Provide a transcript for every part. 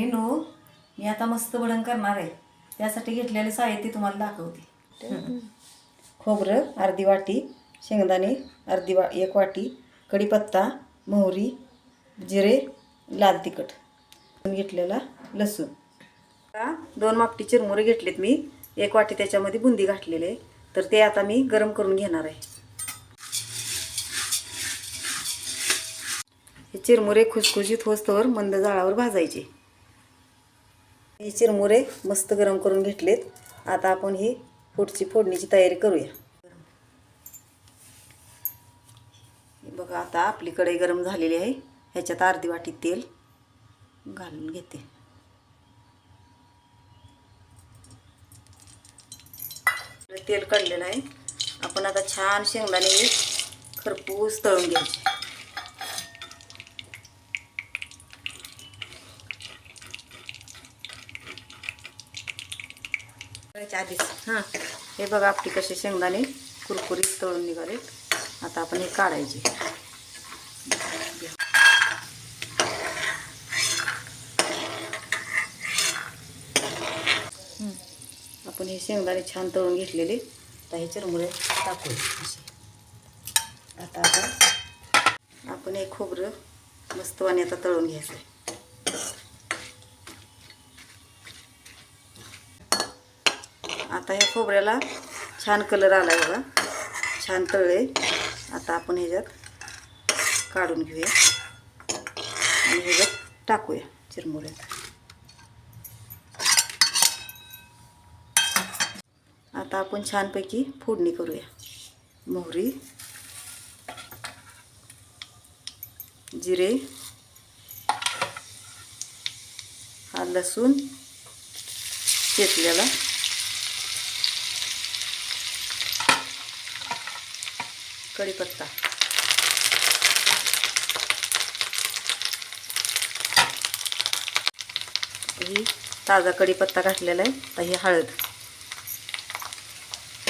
मैत्रिणीनो मी आता मस्त वडण करणार आहे. त्यासाठी घेतलेले साहित्य तुम्हाला दाखवते. खोबरं अर्धी वाटी शेंगदाणे अर्धी वा एक वाटी कढीपत्ता मोहरी जिरे लाल तिखट. घेतलेला लसूण. दोन मापटी चिरमुरे घेतलेत मी. एक वाटी त्याच्यामध्ये बुंदी घातलेले तर ते आता मी गरम करून घेणार आहे. हे चिरमुरे खुसखुशीत होस्तवर मंद जाळावर भाजायचे. हे चिरमुरे मस्त गरम करून घेतलेत. आता आपण ही पुढची फोडणीची तयारी करूया. बघा आता आपली कढई गरम झालेली आहे. ह्याच्यात अर्धी वाटी तेल घालून घेते. तेल काढलेलं आहे. आपण आता छान शेंगदाणे खरपूस तळून घ्यायचे. करायच्या आधीच. हां. हे बघा आपली कसे शेंगदाणे कुरकुरीत तळून निघाले. आता आपण हे काढायचे. आपण हे शेंगदाणे छान तळून घेतलेले. आता हे चिरमुरे टाकू आता आता आपण हे खोबरं मस्त वाणी आता तळून घ्यायचं आहे आता ह्या खोबऱ्याला छान कलर आला आहे बघा. छान तळले. आता आपण ह्याच्यात काढून घेऊया. आणि ह्याच्यात टाकूया चिरमुऱ्यात. आता आपण छानपैकी फोडणी करूया. मोहरी जिरे हा लसूण चेचलेला कढीपत्ता. ही ताजा कढीपत्ता घातलेला आहे. तर ही हळद.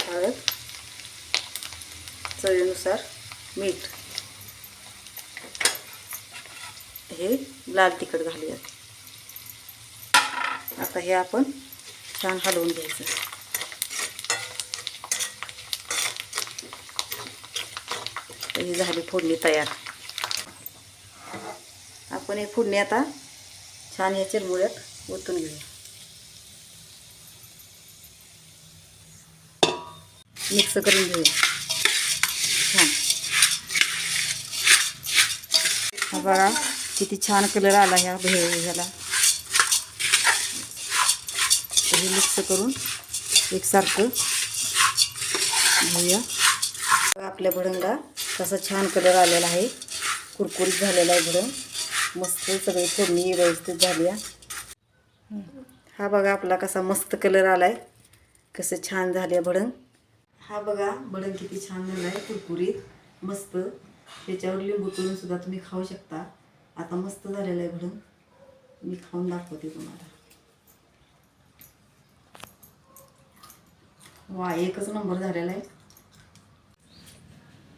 हळद चवीनुसार मीठ. हे लाल तिखट घालूयात. आता हे आपण छान हलवून घ्यायचं. ही झाली फोडणी तयार. आपण हे फोडणी आता छान या चिरमुळ्यात ओतून घेऊया मिक्स करून घेऊया छान. बघा किती छान कलर आला ह्या भे ह्याला. हे मिक्स करून एकसारखं घेऊया. आपल्या भडंगा कसा छान कलर आलेला आहे. कुरकुरीत झालेला आहे भडंग मस्त सगळी फोडणी व्यवस्थित झाली आहे. हा बघा आपला कसा मस्त कलर आला आहे कसं छान झाले आहे भडंग. हा बघा भडंग किती छान झाला आहे कुरकुरीत. मस्त. त्याच्यावर लिंबू पिळून सुद्धा तुम्ही खाऊ शकता. आता मस्त झालेला आहे भडंग. मी खाऊन दाखवते तुम्हाला. वा एकच नंबर झालेला आहे.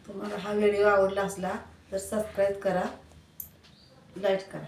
तुम्हाला हा व्हिडिओ आवडला असला तर सबस्क्राईब करा लाईक करा.